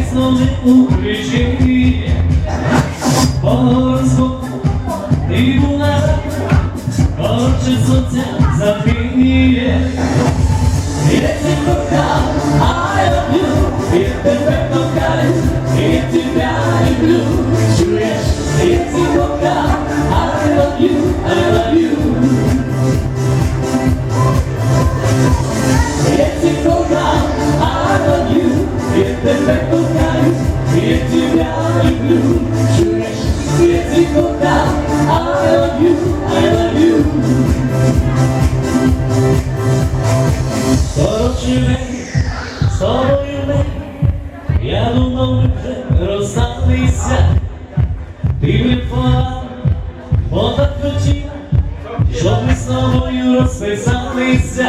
я тіснули у плечі. По гороскопу ти була, очі сонця запіє. Я you, я кохаю, я тебя люблю. Чуєш, я тебе кохаю, I love you, I love you. Я я тебя Я думав, ми вже розсталися Ти врятувала, бо так Щоб ми з тобою розписалися.